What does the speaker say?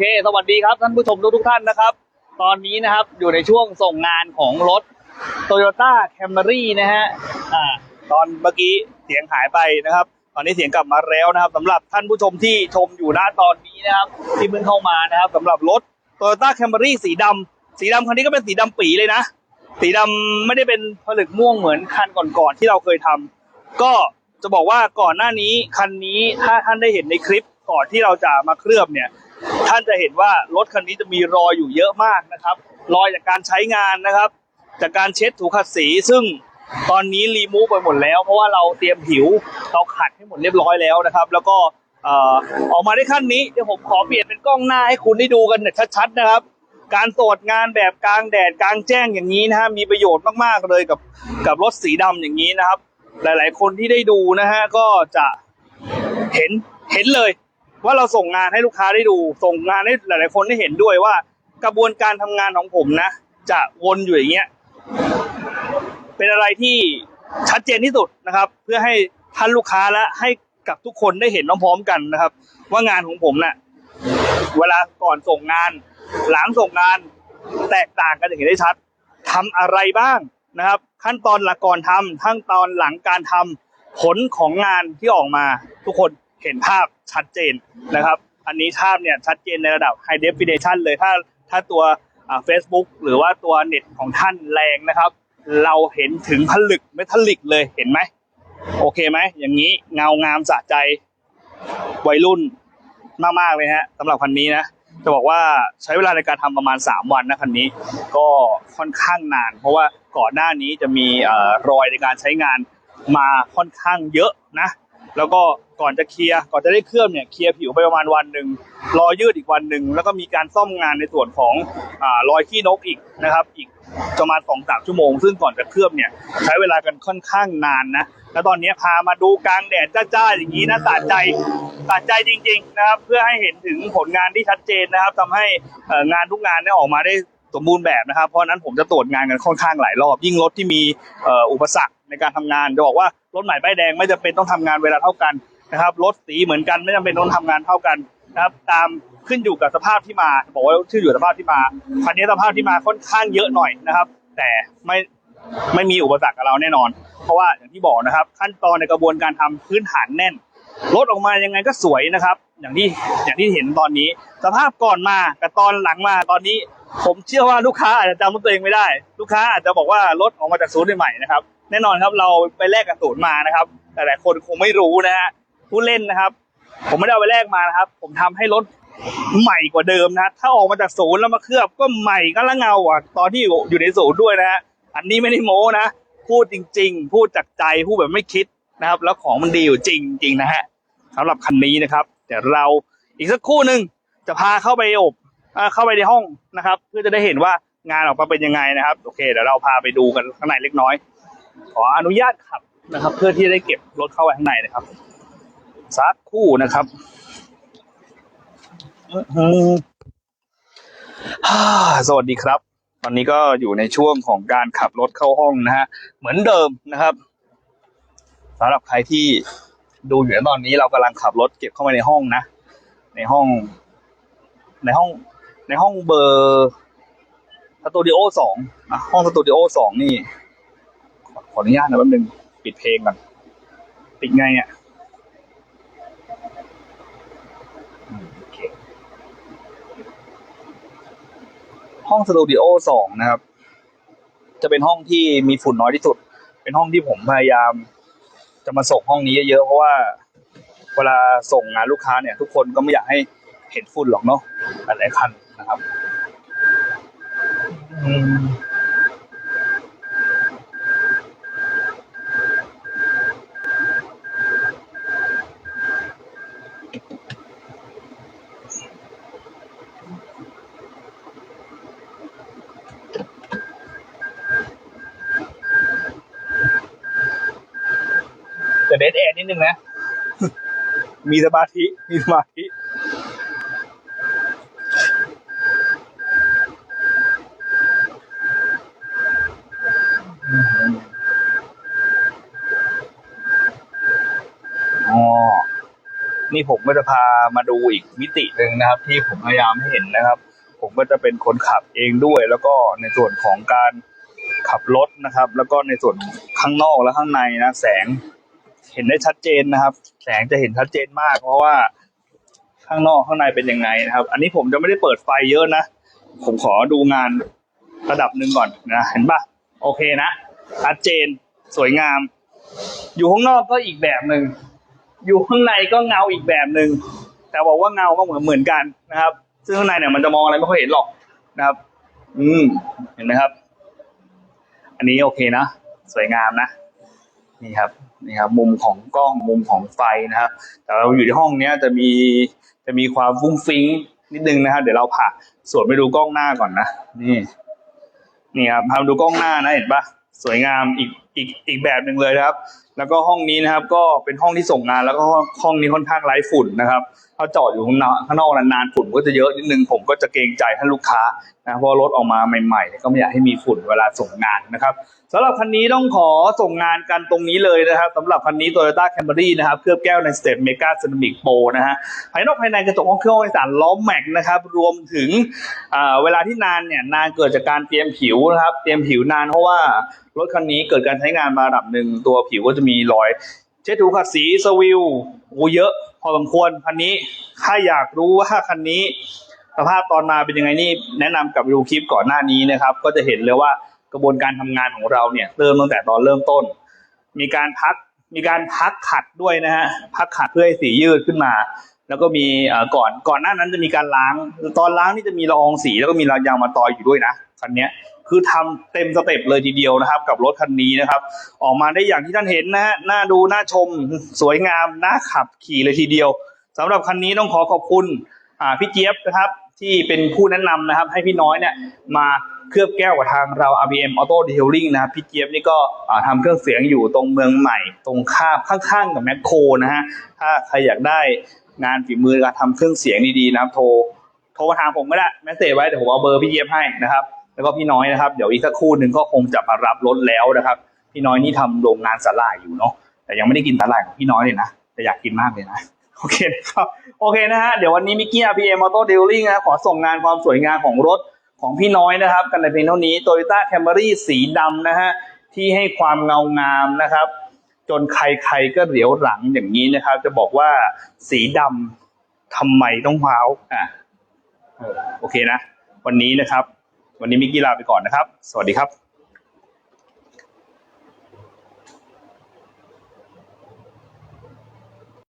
เค สวัสดีครับท่านผู้ชมทุกทุกท่านนะครับ ตอนนี้นะครับอยู่ในช่วงส่งงานของรถ Toyota Camry นะฮะอ่าตอนเมื่อกี้เสียงหายไปนะครับ ตอนนี้เสียงกลับมาแล้วนะครับสำหรับท่านผู้ชมที่ชมอยู่หน้าตอนนี้นะครับ ที่เพิ่งเข้ามานะครับสำหรับรถ Toyota Camry สีดำสีดำคันนี้ก็เป็นสีดำปีเลยนะ สีดำไม่ได้เป็นผลึกม่วงเหมือนคันก่อนๆที่เราเคยทำก็จะบอกว่าก่อนหน้านี้คันนี้ถ้าท่านได้เห็นในคลิปก่อนที่เราจะมาเคลือบเนี่ย ท่านจะเห็นว่ารถคันนี้จะมีรอยอยู่เยอะมากนะครับ รอยจากการใช้งานนะครับ จากการเช็ดถูขัดสีซึ่งตอนนี้รีมูฟไปหมดแล้ว เพราะว่าเราเตรียมผิวเราขัดให้หมดเรียบร้อยแล้วนะครับ แล้วก็ออกมาได้ขั้นนี้เดี๋ยวผมขอเปลี่ยนเป็นกล้องหน้าให้คุณได้ดูกันแบบชัดๆนะครับ การตรวจงานแบบกลางแดดกลางแจ้งอย่างนี้นะฮะมีประโยชน์มากๆเลยกับกับรถสีดำอย่างนี้นะครับ หลายๆคนที่ได้ดูนะฮะก็จะเห็นเห็นเลย ว่าเราส่งงานให้ลูกค้าได้ดู ส่งงานให้หลาย ๆ คนได้เห็นด้วยว่า กระบวนการทำงานของผมนะ จะวนอยู่อย่างเงี้ยเป็นอะไรที่ชัดเจนที่สุดนะครับ เพื่อให้ท่านลูกค้าและให้กับทุกคนได้เห็นพร้อมๆกันนะครับ ว่างานของผมน่ะเวลาก่อนส่งงาน หลังส่งงาน แตกต่างกันอย่างเห็นได้ชัดทำอะไรบ้างนะครับ ขั้นตอนหลักก่อนทำขั้นตอนหลังการทำผลของงานที่ออกมาทุกคน เห็นภาพชัดเจนนะครับ อันนี้ภาพเนี่ยชัดเจนในระดับ High Definition เลยถ้าถ้าตัวเฟซบุ๊กหรือว่าตัวเน็ตของท่านแรงนะครับ เราเห็นถึงผลึกเมทัลลิกเลยเห็นไหม โอเคไหม อย่างนี้เงางามสะใจวัยรุ่นมากๆเลยฮะสำหรับคันนี้นะจะบอกว่าใช้เวลาในการทำประมาณ 3 วันนะคันนี้ ก็ค่อนข้างนาน เพราะว่าก่อนหน้านี้จะมีอรอยในการใช้งานมาค่อนข้างเยอะนะ แล้วก็ก่อนจะเคลียร์ก่อนจะได้เคลือบเนี่ยเคลียร์ผิวไปประมาณวันหนึ่งรอยืดอีกวันหนึ่งแล้วก็มีการซ่อมงานในส่วนของอรอยขี้นกอีกนะครับ อีกประมาณสองสามชั่วโมง ซึ่งก่อนจะเคลือบเนี่ยใช้เวลากันค่อนข้างนานนะแล้วตอนนี้พามาดูกลางแดดจ้าๆอย่างนี้นะสะใจสะใจจริง ๆ นะครับ เพื่อให้เห็นถึงผลงานที่ชัดเจนนะครับทำให้งานทุกงานเนี่ยออกมาได้สมบูรณ์แบบนะครับ เพราะนั้นผมจะตรวจงานกันค่อนข้างหลายรอบ ยิ่งรถที่มีอุปสรรค ในการทำงานจะบอกว่ารถใหม่ป้ายแดงไม่จำเป็นต้องทำงานเวลาเท่ากันนะครับรถสีเหมือนกันไม่จำเป็นต้องทำงานเท่ากันนะครับ ตามขึ้นอยู่กับสภาพที่มา บอกว่าชื่ออยู่สภาพที่มาคันนี้สภาพที่มาค่อนข้างเยอะหน่อยนะครับ แต่ไม่ไม่มีอุปสรรคกับเราแน่นอน เพราะว่าอย่างที่บอกนะครับ ขั้นตอนในกระบวนการทำพื้นฐานแน่นรถออกมายังไงก็สวยนะครับ อย่างที่อย่างที่เห็นตอนนี้ สภาพก่อนมากับตอนหลังมาตอนนี้ ผมเชื่อว่าลูกค้าอาจจะจำตัวเองไม่ได้ ลูกค้าอาจจะบอกว่ารถออกมาจากศูนย์ใหม่นะครับ แน่นอนครับเราไปแลกกับศูนย์มานะครับแต่หลายคนคงไม่รู้นะฮะผู้เล่นนะครับ ผมไม่ได้เอาไปแลกมานะครับ ผมทำให้รถใหม่กว่าเดิมนะถ้าออกมาจากศูนย์แล้วมาเคลือบก็ใหม่ก็ละเงาอะตอนที่อยู่ในศูนย์ด้วยนะฮะอันนี้ไม่ได้โม้นะพูดจริง ๆ พูดจากใจพูดแบบไม่คิดนะครับ แล้วของมันดีอยู่จริงจริงนะฮะสำหรับคันนี้นะครับเดี๋ยวเราอีกสักครู่หนึ่งจะพาเข้าไปอบอเข้าไปในห้องนะครับ เพื่อจะได้เห็นว่างานออกมาเป็นยังไงนะครับ โอเคเดี๋ยวเราพาไปดูกันข้างในเล็กน้อย ขออนุญาตขับนะครับ เพื่อที่ได้เก็บรถเข้าไปข้างในนะครับสักคู่นะครับอื้อหือฮ่าสวัสดีครับ ตอนนี้ก็อยู่ในช่วงของการขับรถเข้าห้องนะฮะ เหมือนเดิมนะครับสำหรับใครที่ดูอยู่ตอนนี้เรากำลังขับรถเก็บเข้ามาในห้องนะ ในห้อง ในห้อง ในห้องเบอร์สตูดิโอสองอะห้องสตูดิโอสองนี่ อขออนุญาตนะแป๊บนึงปิดเพลงก่อนปิดไงอะอืมโอเคห้องสตูดิโอสองนะครับ จะเป็นห้องที่มีฝุ่นน้อยที่สุด เป็นห้องที่ผมพยายาม จะมาส่งห้องนี้เยอะๆเพราะว่า เวลาส่งงานลูกค้าเนี่ย ทุกคนก็ไม่อยากให้เห็นฝุ่นหรอกเนาะหลายๆคันนะครับ เดทแอร์นิดนึงนะ มีสมาธิ มีสมาธิอ๋อ นี่ผมก็จะพามาดูอีกมิติหนึ่งนะครับ ที่ผมพยายามให้เห็นนะครับ ผมก็จะเป็นคนขับเองด้วย แล้วก็ในส่วนของการขับรถนะครับ แล้วก็ในส่วนข้างนอกและข้างในนะ แสงเห็นได้ชัดเจนนะครับ แสงจะเห็นชัดเจนมาก เพราะว่าข้างนอกข้างในเป็นยังไงนะครับ อันนี้ผมจะไม่ได้เปิดไฟเยอะนะ ผมขอดูงานระดับหนึ่งก่อนนะ เห็นปะโอเคนะชัดเจนสวยงาม อยู่ข้างนอกก็อีกแบบหนึ่ง อยู่ข้างในก็เงาอีกแบบหนึ่ง แต่บอกว่าเงาก็เหมือนเหมือนกันนะครับ ซึ่งข้างในเนี่ยมันจะมองอะไรไม่ค่อยเห็นหรอกนะครับ อืม เห็นไหมครับ อันนี้โอเคนะ สวยงามนะ นี่ครับนี่ครับมุมของกล้องมุมของไฟนะครับ แต่เราอยู่ที่ห้องเนี้ยจะมีจะมีความฟุ้งฟิ้งนิดนึงนะครับเดี๋ยวเราผ่าสวนไปดูกล้องหน้าก่อนนะ นี่ นี่ครับพามาดูกล้องหน้านะเห็นปะสวยงามอีก อีกอีกแบบหนึ่งเลยนะครับ แล้วก็ห้องนี้นะครับ ก็เป็นห้องที่ส่งงานแล้วก็ห้องนี้ค่อนข้างไร้ฝุ่นนะครับถ้าจอดอยู่ข้างนอกข้างนอกนานๆฝุ่นก็จะเยอะนิดนึงผมก็จะเกรงใจท่านลูกค้านะเพราะรถออกมาใหม่ๆก็ไม่อยากให้มีฝุ่นเวลาส่งงานนะครับสำหรับคันนี้ต้องขอส่งงานกันตรงนี้เลยนะครับสำหรับคันนี้ Toyota Camry นะครับเคลือบแก้วในสเตปเมกา e ซ r a มิกโปนะฮะภายนอกภายในกระจกห้องเครื่องห้องโดยสารล้อมแม็กนะครับรวมถึงเวลาที่นานเนี่ยนานเกิดจากการเตรียมผิวนะครับ เตรียมผิวนานเพราะว่ารถคันนี้เกิดการใช้งานมาระดับหนึ่งตัวผิวก็จะมีรอยเช็ดถูขัดสีสวิลโอเยอะพอสมควรคันนี้ถ้าอยากรู้ว่าคันนี้สภาพตอนมาเป็นยังไงนี่แนะนำกลับไปดูคลิปก่อนหน้านี้นะครับ ก็จะเห็นเลยว่ากระบวนการทำงานของเราเนี่ยเริ่มตั้งแต่ตอนเริ่มต้น มีการพักมีการพักขัดด้วยนะฮะพักขัดเพื่อให้สียืดขึ้นมา แล้วก็มีเอ่อก่อนก่อนหน้านั้นจะมีการล้าง ตอนล้างนี่จะมีละอองสีแล้วก็มีรางยางมาตอยอยู่ด้วยนะคันนี้ คือทำเต็มสเต็ปเลยทีเดียวนะครับ กับรถคันนี้นะครับ ออกมาได้อย่างที่ท่านเห็นนะฮะน่าดูน่าชมสวยงามน่าขับขี่เลยทีเดียวสำหรับคันนี้ต้องขอขอบคุณพี่เจี๊ยบนะครับที่เป็นผู้แนะนำนะครับ ให้พี่น้อยเนี่ยมาเคลือบแก้วกับทางเรา RBM Auto Detailing นะครับพี่เจี๊ยบนี่ก็อ่าทำเครื่องเสียงอยู่ตรงเมืองใหม่ ตรงข้ามข้างๆกับแมคโครนะฮะถ้าใครอยากได้งานฝีมือการทำเครื่องเสียงดีๆนะครับโทรโทรมาทางผมก็ได้แมสเซจไว้เดี๋ยวผมเอาเบอร์พี่เจี๊ยบให้นะครับ แล้วก็พี่น้อยนะครับเดี๋ยวอีกสักครู่หนึ่งก็คงจะมารับรถแล้วนะครับ พี่น้อยนี่ทำโรงงานสาหร่ายอยู่เนาะแต่ยังไม่ได้กินสาหร่ายของพี่น้อยเลยนะแต่อยากกินมากเลยนะโอเคนะครับโอเคนะฮะเดี๋ยววันนี้มิกกี้ RPM Auto Detailing นะขอส่งงานความสวยงามของรถของพี่น้อยนะครับ กันในเพียงเท่านี้ Toyota Camry สีดำนะฮะที่ให้ความเงางามนะครับ จนใครๆก็เหลียวหลังอย่างนี้นะครับ จะบอกว่าสีดำทำไมต้องว้าวอะโอเคนะ วันนี้นะครับ วันนี้มิกกี้ลาไปก่อนนะครับ สวัสดีครับ